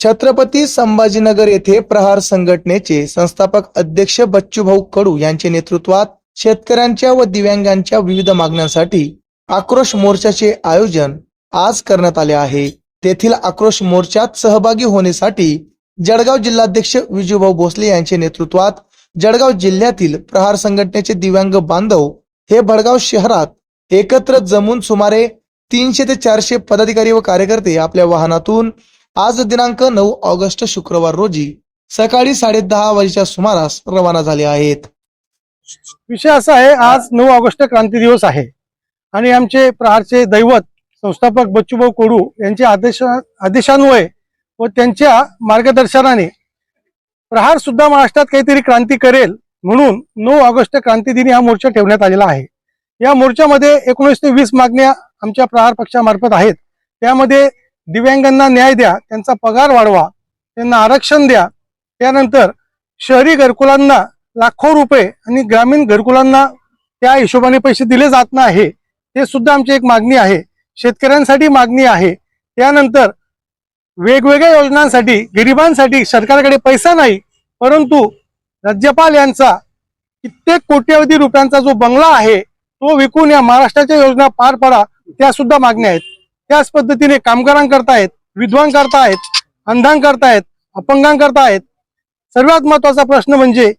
छत्रपती संभाजीनगर येथे प्रहार संघटनेचे संस्थापक अध्यक्ष बच्चूभाऊ कडू यांच्या नेतृत्वात शेतकऱ्यांच्या व दिव्यांगांच्या विविध मागण्यांसाठी आक्रोश मोर्चाचे आयोजन आज करण्यात आले आहे. तेथील आक्रोश मोर्चात सहभागी होण्यासाठी जळगाव जिल्हाध्यक्ष विजूभाऊ भोसले यांच्या नेतृत्वात जळगाव जिल्ह्यातील प्रहार संघटनेचे दिव्यांग बांधव हे भडगाव शहरात एकत्र जमून सुमारे तीनशे ते चारशे पदाधिकारी व कार्यकर्ते आपल्या वाहनातून आज दिनांक नऊ ऑगस्ट शुक्रवार रोजी सकाळी साडे दहा वाजेच्या सुमारास रवाना झाले आहेत. विषय असा आहे आज नऊ ऑगस्ट क्रांती दिवस आहे. आणि आमचे प्रहारचे दैवत संस्थापक बच्चूभाऊ कोडू यांच्या आदेश आदेशान्वये व त्यांच्या मार्गदर्शनाने प्रहार सुद्धा महाराष्ट्रात काहीतरी क्रांती करेल म्हणून नऊ ऑगस्ट क्रांती दिनी हा मोर्चा ठेवण्यात आलेला आहे. या मोर्चामध्ये एकोणीस ते वीस मागण्या आमच्या प्रहार पक्षामार्फत आहेत. त्यामध्ये दिव्यांगांना न्याय द्या त्यांचा पगार वाढवा त्यांना आरक्षण द्या. त्यानंतर शहरी घरकुलांना लाखो रुपये आणि ग्रामीण घरकुलांना त्या हिशोबाने पैसे दिले जात नाही. हे सुद्धा आमची एक मागणी आहे. शेतकऱ्यांसाठी मागणी आहे. त्यानंतर वेगवेगळ्या योजनांसाठी गरिबांसाठी सरकारकडे पैसा नाही परंतु राज्यपाल यांचा कित्येक कोट्यवधी रुपयांचा जो बंगला आहे तो विकून या महाराष्ट्राच्या योजना पार पडा त्या सुद्धा मागण्या आहेत. त्याच पद्धतीने कामगारांकरता आहेत विद्वांकरता आहेत अंधांकरता आहेत अपंगांकरता आहेत सर्वात महत्त्वाचा प्रश्न म्हणजे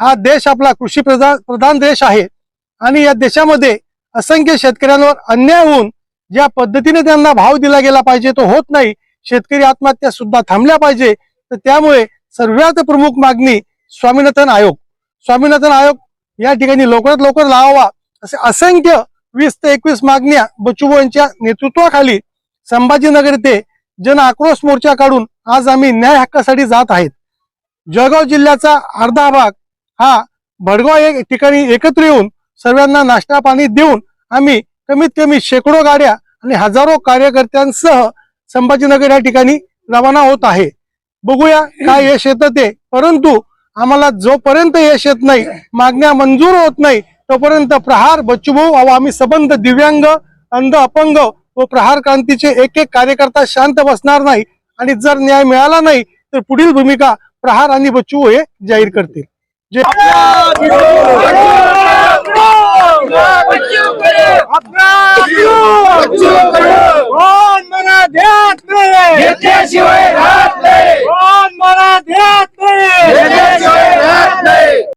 हा देश आपला कृषी प्रधान प्रधान देश आहे. आणि या देशामध्ये असंख्य शेतकऱ्यांवर अन्याय होऊन ज्या पद्धतीने त्यांना भाव दिला गेला पाहिजे तो होत नाही. शेतकरी आत्महत्या सुद्धा थांबल्या पाहिजे. तर त्यामुळे सर्वात प्रमुख मागणी स्वामीनाथन आयोग. स्वामीनाथन आयोग या ठिकाणी लवकरात लवकर लावावा. असे असंख्य वीस ते एकवीस मागण्या बच्चूभाऊ यांच्या नेतृत्वाखाली संभाजीनगर येथे जन आक्रोश मोर्चा काढून आज आम्ही न्याय हक्कासाठी जात आहेत. जळगाव जिल्ह्याचा अर्धा भाग हा भडगाव एक ठिकाणी एकत्र येऊन सर्वांना नाश्ता पाणी देऊन आम्ही कमीत कमी शेकडो गाड्या आणि हजारो कार्यकर्त्यांसह संभाजीनगर या ठिकाणी रवाना होत आहे. बघूया काय यश येतं ते. परंतु आम्हाला जोपर्यंत यश येत नाही मागण्या मंजूर होत नाही तोपर्यंत प्रहार बच्चूभाऊ व आम्ही सबंध दिव्यांग अंध अपंग व प्रहार क्रांतीचे एक एक कार्यकर्ता शांत बसणार नाही आणि जर न्याय मिळाला नाही तर पुढील भूमिका प्रहार आणि बच्चू हे जाहीर करतील